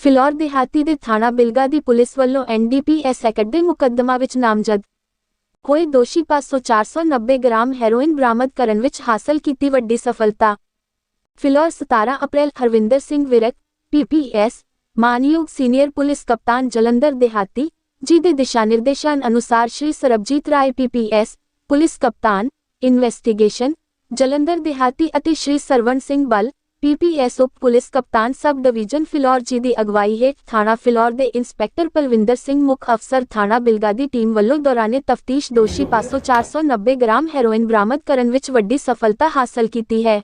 ਫਿਲੌਰ ਦਿਹਾਤੀ ਦੇ ਥਾਣਾ ਬਿਲਗਾ ਦੀ ਪੁਲਿਸ ਵੱਲੋਂ ਐਨਡੀਪੀਐਸ ਐਕਟ ਦੇ ਮੁਕੱਦਮਾ ਵਿੱਚ ਨਾਮਜ਼ਦ ਹੋਏ ਦੋਸ਼ੀ ਪਾਸੋਂ 490 ਗ੍ਰਾਮ ਹੈਰੋਇਨ ਬਰਾਮਦ ਕਰਨ ਵਿੱਚ ਹਾਸਲ ਕੀਤੀ ਵੱਡੀ ਸਫਲਤਾ। ਫਿਲੌਰ 17 ਅਪ੍ਰੈਲ ਹਰਵਿੰਦਰ ਸਿੰਘ ਵਿਰਕ ਪੀਪੀਐਸ ਮਾਨਯੋਗ ਸੀਨੀਅਰ ਪੁਲਿਸ ਕਪਤਾਨ ਜਲੰਧਰ ਦਿਹਾਤੀ ਜੀ ਦੇ ਦਿਸ਼ਾ ਨਿਰਦੇਸ਼ਾਂ ਅਨੁਸਾਰ ਸ਼੍ਰੀ ਸਰਬਜੀਤ ਰਾਏ ਪੀਪੀਐਸ ਪੁਲਿਸ ਕਪਤਾਨ, ਇਨਵੈਸਟੀਗੇਸ਼ਨ, ਜਲੰਧਰ ਦਿਹਾਤੀ ਅਤੇ ਸ਼੍ਰੀ ਸਰਵਣ ਸਿੰਘ ਬਲ ਪੀਪੀਐਸ ਉਪ ਪੁਲਿਸ ਕਪਤਾਨ ਸਬ ਡਿਵੀਜ਼ਨ ਫਿਲੌਰ ਜੀ ਦੀ ਅਗਵਾਈ ਹੇਠ ਥਾਣਾ ਫਿਲੌਰ ਦੇ ਇੰਸਪੈਕਟਰ ਪਲਵਿੰਦਰ ਸਿੰਘ ਮੁੱਖ ਅਫਸਰ ਥਾਣਾ ਬਿਲਗਾ ਦੀ ਟੀਮ ਵੱਲੋਂ ਦੌਰਾਨੇ ਤਫਤੀਸ਼ ਦੋਸ਼ੀ ਪਾਸੋਂ 490 ਗ੍ਰਾਮ ਹੈਰੋਇਨ ਬਰਾਮਦ ਕਰਨ ਵਿੱਚ ਵੱਡੀ ਸਫਲਤਾ ਹਾਸਲ ਕੀਤੀ ਹੈ।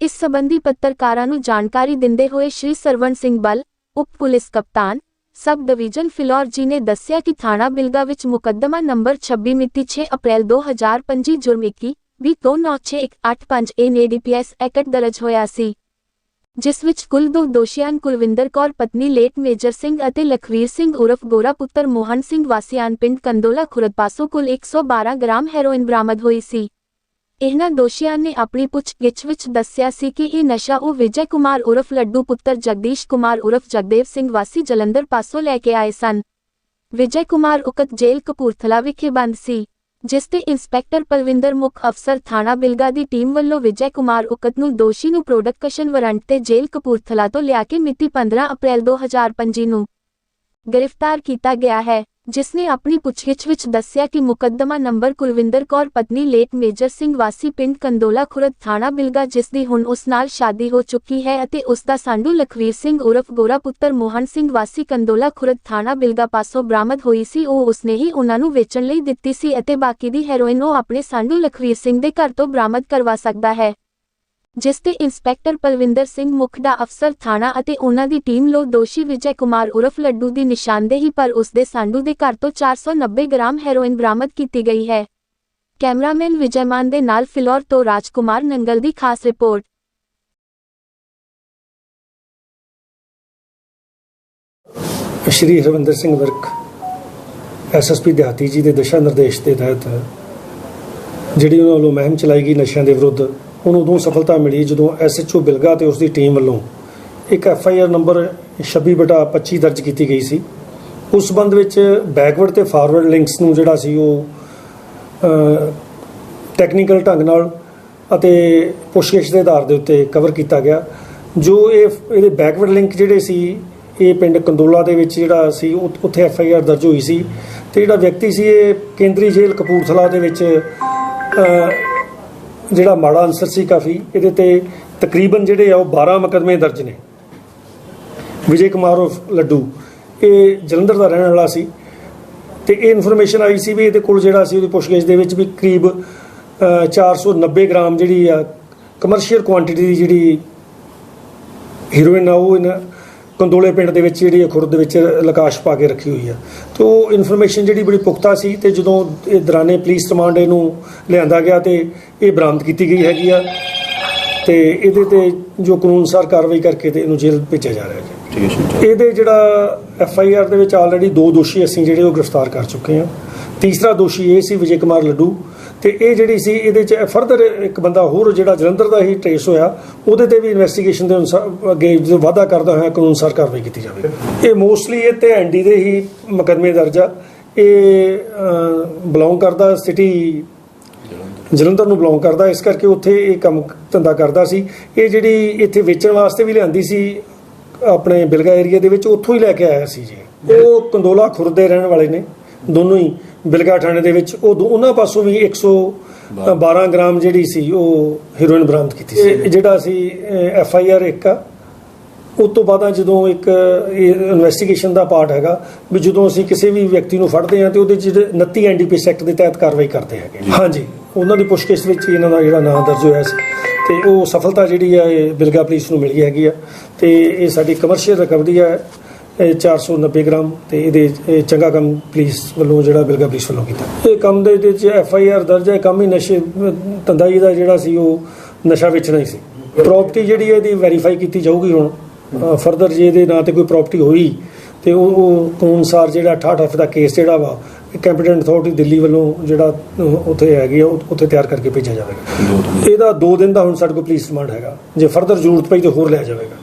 ਇਸ ਸਬੰਧੀ ਪੱਤਰਕਾਰਾਂ ਨੂੰ ਜਾਣਕਾਰੀ ਦਿੰਦੇ ਹੋਏ ਸ਼੍ਰੀ ਸਰਵਣ ਸਿੰਘ ਬਲ, ਉਪ ਪੁਲਿਸ ਕਪਤਾਨ, ਸਬ ਡਿਵੀਜ਼ਨ ਫਿਲੌਰ ਜੀ ਨੇ ਦੱਸਿਆ ਕਿ ਥਾਣਾ ਬਿਲਗਾ ਵਿੱਚ ਮੁਕੱਦਮਾ ਨੰਬਰ 26 ਮਿਤੀ 6 ਅਪ੍ਰੈਲ 2025 ਜੁਰਮ 21 ਵੀ 296185 ਏ ਨੇ ਨੇਡੀਪੀਐਸ ਐਕਟ ਦਰਜ ਹੋਇਆ ਸੀ, ਜਿਸ ਵਿੱਚ ਕੁੱਲ ਦੋ ਦੋਸ਼ੀਆਂ ਕੁਲਵਿੰਦਰ ਕੌਰ ਪਤਨੀ ਲੇਟ ਮੇਜਰ ਸਿੰਘ ਅਤੇ ਲਖਵੀਰ ਸਿੰਘ ਉਰਫ ਗੋਰਾ ਪੁੱਤਰ ਮੋਹਨ ਸਿੰਘ ਵਾਸੀਆਨ ਪਿੰਡ ਕੰਦੋਲਾ ਖੁਰਦ ਪਾਸੋਂ ਕੁੱਲ 112 ਗ੍ਰਾਮ ਹੈਰੋਇਨ ਬਰਾਮਦ ਹੋਈ ਸੀ। ਇਹਨਾਂ ਦੋਸ਼ੀਆਂ ਨੇ ਆਪਣੀ ਪੁੱਛਗਿੱਛ ਵਿੱਚ ਦੱਸਿਆ ਸੀ ਕਿ ਇਹ ਨਸ਼ਾ ਉਹ ਵਿਜੇ ਕੁਮਾਰ ਉਰਫ ਲੱਡੂ ਪੁੱਤਰ ਜਗਦੀਸ਼ ਕੁਮਾਰ ਉਰਫ ਜਗਦੇਵ ਸਿੰਘ ਵਾਸੀ ਜਲੰਧਰ ਪਾਸੋਂ ਲੈ ਕੇ ਆਏ ਸਨ। ਵਿਜੇ ਕੁਮਾਰ ਉਕਤ ਜੇਲ੍ਹ ਕਪੂਰਥਲਾ ਵਿਖੇ ਬੰਦ ਸੀ। ਜਿਸ ਤੇ ਇੰਸਪੈਕਟਰ ਪਲਵਿੰਦਰ ਮੁੱਖ ਅਫਸਰ ਥਾਣਾ ਬਿਲਗਾ ਦੀ ਟੀਮ ਵੱਲੋਂ ਵਿਜੈ ਕੁਮਾਰ ਉਕਤ ਨੂੰ ਦੋਸ਼ੀ ਨੂੰ ਪ੍ਰੋਡਕਸ਼ਨ ਵਾਰੰਟ ਤੇ ਜੇਲ੍ਹ ਕਪੂਰਥਲਾ ਤੋਂ ਲਿਆ ਕੇ ਮਿਤੀ 15 ਅਪ੍ਰੈਲ 2025 ਨੂੰ ਗ੍ਰਿਫਤਾਰ ਕੀਤਾ ਗਿਆ ਹੈ। ਜਿਸ ਨੇ ਆਪਣੀ ਪੁੱਛਗਿੱਛ ਵਿੱਚ ਦੱਸਿਆ ਕਿ ਮੁਕੱਦਮਾ ਨੰਬਰ ਕੁਲਵਿੰਦਰ ਕੌਰ, ਪਤਨੀ ਲੇਟ ਮੇਜਰ ਸਿੰਘ ਵਾਸੀ ਪਿੰਡ ਕੰਦੋਲਾ ਖੁਰਦ ਥਾਣਾ ਬਿਲਗਾ, ਜਿਸ ਦੀ ਹੁਣ ਉਸ ਨਾਲ ਸ਼ਾਦੀ ਹੋ ਚੁੱਕੀ ਹੈ ਅਤੇ ਉਸ ਦਾ ਸਾਂਢੂ ਲਖਵੀਰ ਸਿੰਘ ਉਰਫ ਗੋਰਾ ਪੁੱਤਰ ਮੋਹਨ ਸਿੰਘ ਵਾਸੀ ਕੰਦੋਲਾ ਖੁਰਦ ਥਾਣਾ ਬਿਲਗਾ ਪਾਸੋਂ ਬਰਾਮਦ ਹੋਈ ਸੀ, ਉਹ ਉਸਨੇ ਹੀ ਉਹਨਾਂ ਨੂੰ ਵੇਚਣ ਲਈ ਦਿੱਤੀ ਸੀ ਅਤੇ ਬਾਕੀ ਦੀ ਹੈਰੋਇਨ ਉਹ ਆਪਣੇ ਸਾਂਢੂ ਲਖਵੀਰ ਸਿੰਘ ਦੇ ਘਰ ਤੋਂ ਬਰਾਮਦ ਕਰਵਾ ਸਕਦਾ ਹੈ। ਜਿਸ ਤੇ ਇੰਸਪੈਕਟਰ ਪਲਵਿੰਦਰ ਸਿੰਘ ਮੁੱਖ ਦਾ ਅਫਸਰ ਥਾਣਾ ਅਤੇ ਉਹਨਾਂ ਦੀ ਟੀਮ ਲੋ ਦੋਸ਼ੀ ਵਿਜੇ ਕੁਮਾਰ ਉਰਫ ਲੱਡੂ ਦੀ ਨਿਸ਼ਾਨਦੇਹੀ ਪਰ ਉਸ ਦੇ ਸਾਂਢੂ ਦੇ ਘਰ ਤੋਂ 490 ਗ੍ਰਾਮ ਹੈਰੋਇਨ ਬਰਾਮਦ ਕੀਤੀ ਗਈ ਹੈ। ਕੈਮਰਾਮੈਨ ਵਿਜੈਮਾਨ ਦੇ ਨਾਲ ਫਿਲੌਰ ਤੋਂ ਰਾਜਕੁਮਾਰ ਨੰਗਲ ਦੀ ਖਾਸ ਰਿਪੋਰਟ। ਸ਼੍ਰੀ ਹਰਵਿੰਦਰ ਸਿੰਘ ਵਿਰਕ ਐਸਐਸਪੀ ਦਿਹਾਤੀ ਜੀ ਦੇ ਦਿਸ਼ਾ ਨਿਰਦੇਸ਼ ਦੇ ਤਹਿਤ, ਜਿਹੜੀ ਉਹਨਾਂ ਵੱਲੋਂ ਮੁਹਿੰਮ ਚਲਾਈ ਗਈ ਨਸ਼ਿਆਂ ਦੇ ਵਿਰੁੱਧ ਉਹਨੂੰ ਉਦੋਂ ਸਫਲਤਾ ਮਿਲੀ ਜਦੋਂ ਐਸਐਚਓ ਬਿਲਗਾ ਤੇ ਉਸ ਦੀ ਟੀਮ ਵੱਲੋਂ ਇੱਕ ਐਫਆਈਆਰ ਨੰਬਰ 26/25 ਦਰਜ ਕੀਤੀ ਗਈ ਸੀ। ਉਸ ਸੰਬੰਧ ਵਿੱਚ ਬੈਕਵਰਡ ਤੇ ਫਾਰਵਰਡ ਲਿੰਕਸ ਨੂੰ ਜਿਹੜਾ ਸੀ ਉਹ ਟੈਕਨੀਕਲ ਢੰਗ ਨਾਲ ਅਤੇ ਪੁੱਛਗਿੱਛ ਦੇ ਆਧਾਰ ਦੇ ਉੱਤੇ ਕਵਰ ਕੀਤਾ ਗਿਆ। ਜੋ ਇਹ, ਇਹਦੇ ਬੈਕਵਰਡ ਲਿੰਕ ਜਿਹੜੇ ਸੀ, ਇਹ ਪਿੰਡ ਕੰਦੋਲਾ ਦੇ ਵਿੱਚ ਜਿਹੜਾ ਸੀ ਉੱਥੇ ਐਫ ਆਈ ਆਰ ਦਰਜ ਹੋਈ ਸੀ ਤੇ ਜਿਹੜਾ ਵਿਅਕਤੀ ਸੀ ਇਹ ਕੇਂਦਰੀ ਜੇਲ੍ਹ ਕਪੂਰਥਲਾ ਦੇ ਵਿੱਚ ਜਿਹੜਾ ਮਾੜਾ ਅਨਸਰ ਸੀ ਕਾਫੀ ਇਹਦੇ ਤੇ ਤਕਰੀਬਨ ਜਿਹੜੇ ਆ ਉਹ 12 ਮੁਕੱਦਮੇ ਦਰਜ ਨੇ। ਵਿਜੇ ਕੁਮਾਰ ਉਰਫ ਲੱਡੂ ਇਹ ਜਲੰਧਰ ਦਾ ਰਹਿਣ ਵਾਲਾ ਸੀ ਤੇ ਇਹ ਇਨਫੋਰਮੇਸ਼ਨ ਆਈ ਸੀ ਵੀ ਇਹਦੇ ਕੋਲ ਜਿਹੜਾ ਸੀ ਉਹਦੀ ਪੁੱਛਗਿੱਛ ਦੇ ਵਿੱਚ ਵੀ ਕਰੀਬ ਅ, 490 ਗ੍ਰਾਮ ਜਿਹੜੀ ਆ ਕਮਰਸ਼ੀਅਲ ਕੁਆਂਟੀਟੀ ਦੀ ਜਿਹੜੀ ਹੀਰੋਇਨ ਆ ਉਹ ਇਹਨਾਂ ਕੰਦੋਲੇ ਪਿੰਡ ਦੇ ਵਿੱਚ ਜਿਹੜੀ ਖੁਰਦ ਦੇ ਵਿੱਚ ਲਕਾਸ਼ ਪਾ ਕੇ ਰੱਖੀ ਹੋਈ ਆ। ਤੇ ਉਹ ਇਨਫੋਰਮੇਸ਼ਨ ਜਿਹੜੀ ਬੜੀ ਪੁਖਤਾ ਸੀ ਤੇ ਜਦੋਂ ਇਹ ਦਰਾਨੇ ਪੁਲਿਸ ਕਮਾਂਡ ਇਹਨੂੰ ਲਿਆਂਦਾ ਗਿਆ ਤੇ ਇਹ ਬਰਾਮਦ ਕੀਤੀ ਗਈ ਹੈਗੀ ਆ। ਤੇ ਇਹਦੇ ਤੇ ਜੋ ਕਾਨੂੰਨ ਅਨੁਸਾਰ ਕਾਰਵਾਈ ਕਰਕੇ ਤੇ ਇਹਨੂੰ ਜੇਲ੍ਹ ਭੇਜਿਆ ਜਾ ਰਿਹਾ ਹੈ। ਇਹਦੇ ਜਿਹੜਾ ਐਫ ਆਈ ਆਰ ਦੇ ਵਿੱਚ ਆਲਰੇਡੀ ਦੋ ਦੋਸ਼ੀ ਅਸੀਂ ਜਿਹੜੇ ਉਹ ਗ੍ਰਿਫਤਾਰ ਕਰ ਚੁੱਕੇ ਹਾਂ। ਤੀਸਰਾ ਦੋਸ਼ੀ ਇਹ ਸੀ ਵਿਜੇ ਕੁਮਾਰ ਲੱਡੂ। ਤੇ ਇਹ ਜਿਹੜੀ ਸੀ, ਇਹਦੇ ਚ ਫਰਦਰ ਇੱਕ ਬੰਦਾ ਹੋਰ ਜਿਹੜਾ ਜਲੰਧਰ ਦਾ ਹੀ ਟ੍ਰੇਸ ਹੋਇਆ, ਉਹਦੇ ਤੇ ਵੀ ਇਨਵੈਸਟੀਗੇਸ਼ਨ ਦੇ ਅਨੁਸਾਰ ਅੱਗੇ ਜੋ ਵਾਅਦਾ ਕਰਦਾ ਹੋਇਆ ਕਾਨੂੰਨ ਅਨੁਸਾਰ ਕਾਰਵਾਈ ਕੀਤੀ ਜਾਵੇ। ਇਹ ਮੋਸਟਲੀ ਇਹ ਤੇ ਐਨਡੀ ਦੇ ਹੀ ਮੁਕੱਦਮੇ ਦਰਜ ਆ। ਇਹ ਬਿਲੋਂਗ ਕਰਦਾ ਸਿਟੀ ਜਲੰਧਰ ਨੂੰ ਬਿਲੋਂਗ ਕਰਦਾ, ਇਸ ਕਰਕੇ ਉੱਥੇ ਇਹ ਕੰਮ ਧੰਦਾ ਕਰਦਾ ਸੀ। ਇਹ ਜਿਹੜੀ ਇੱਥੇ ਵੇਚਣ ਵਾਸਤੇ ਵੀ ਲਿਆਂਦੀ ਸੀ, ਆਪਣੇ ਬਿਲਗਾ ਏਰੀਆ ਦੇ ਵਿੱਚ, ਉੱਥੋਂ ਹੀ ਲੈ ਕੇ ਆਇਆ ਸੀ ਜੀ। ਉਹ ਕੰਦੋਲਾ ਖੁਰਦੇ ਰਹਿਣ ਵਾਲੇ ਨੇ। ਦੋਨੋਂ ਹੀ ਬਿਲਗਾ ਥਾਣੇ ਦੇ ਵਿੱਚ ਉਹ ਦੋ- ਉਹਨਾਂ ਪਾਸੋਂ ਵੀ 112 ਗ੍ਰਾਮ ਜਿਹੜੀ ਸੀ ਉਹ ਹੀਰੋਇਨ ਬਰਾਮਦ ਕੀਤੀ ਸੀ। ਇਹ ਜਿਹੜਾ ਸੀ ਐਫ ਆਈ ਆਰ ਇੱਕ ਆ ਉਸ ਤੋਂ ਬਾਅਦ ਜਦੋਂ ਇੱਕ ਇਨਵੈਸਟੀਗੇਸ਼ਨ ਦਾ ਪਾਰਟ ਹੈਗਾ ਵੀ ਜਦੋਂ ਅਸੀਂ ਕਿਸੇ ਵੀ ਵਿਅਕਤੀ ਨੂੰ ਫੜਦੇ ਹਾਂ ਤੇ ਉਹਦੇ ਚ 29 ਐਨਡੀਪੀਐਸ ਐਕਟ ਦੇ ਤਹਿਤ ਕਾਰਵਾਈ ਕਰਦੇ ਹੈਗੇ ਹਾਂਜੀ। ਉਹਨਾਂ ਦੀ ਪੁੱਛਗਿੱਛ ਵਿੱਚ ਹੀ ਇਹਨਾਂ ਦਾ ਜਿਹੜਾ ਨਾਮ ਦਰਜ ਹੋਇਆ ਸੀ। ਤੇ ਉਹ ਸਫਲਤਾ ਜਿਹੜੀ ਆ ਇਹ ਬਿਲਗਾ ਪੁਲਿਸ ਨੂੰ ਮਿਲੀ ਹੈਗੀ ਆ। ਤੇ ਇਹ ਸਾਡੀ ਕਮਰਸ਼ੀਅਲ ਰਿਕਵਰੀ ਇਹ 490 ਗ੍ਰਾਮ ਤੇ ਇਹਦੇ ਇਹ ਚੰਗਾ ਕੰਮ ਪੁਲਿਸ ਵੱਲੋਂ ਜਿਹੜਾ ਬਿਲਗਾ ਪੁਲਿਸ ਵੱਲੋਂ ਕੀਤਾ। ਇਹ ਕੰਮ ਦੇ ਵਿੱਚ ਐਫ ਆਈ ਆਰ ਦਰਜ ਹੈ ਕੰਮ ਹੀ ਨਸ਼ੇ ਧੰਦਾ ਇਹਦਾ ਜਿਹੜਾ ਸੀ ਉਹ ਨਸ਼ਾ ਵੇਚਣਾ ਹੀ ਸੀ। ਪ੍ਰਾਪਰਟੀ ਜਿਹੜੀ ਹੈ ਇਹਦੀ ਵੈਰੀਫਾਈ ਕੀਤੀ ਜਾਊਗੀ ਹੁਣ। ਫਰਦਰ ਜੇ ਇਹਦੇ ਨਾਂ ਤੇ ਕੋਈ ਪ੍ਰਾਪਰਟੀ ਹੋਈ ਤੇ ਉਹ ਉਹ ਕਾਨੂੰਨ ਅਨੁਸਾਰ ਜਿਹੜਾ 68 ਐਫ ਦਾ ਕੇਸ ਜਿਹੜਾ ਵਾ ਕੰਪੀਟੈਂਟ ਅਥਾਰਟੀ ਦਿੱਲੀ ਵੱਲੋਂ ਜਿਹੜਾ ਉੱਥੇ ਹੈਗੀ ਆ ਉੱਥੇ ਤਿਆਰ ਕਰਕੇ ਭੇਜਿਆ ਜਾਵੇਗਾ। ਦੋ ਇਹਦਾ 2 ਦਿਨ ਦਾ ਹੁਣ ਸਾਡੇ ਕੋਲ ਪੁਲਿਸ ਰਿਮਾਂਡ ਹੈਗਾ। ਜੇ ਫਰਦਰ ਜ਼ਰੂਰਤ ਪਈ ਤੇ ਹੋਰ ਲਿਆ ਜਾਵੇਗਾ।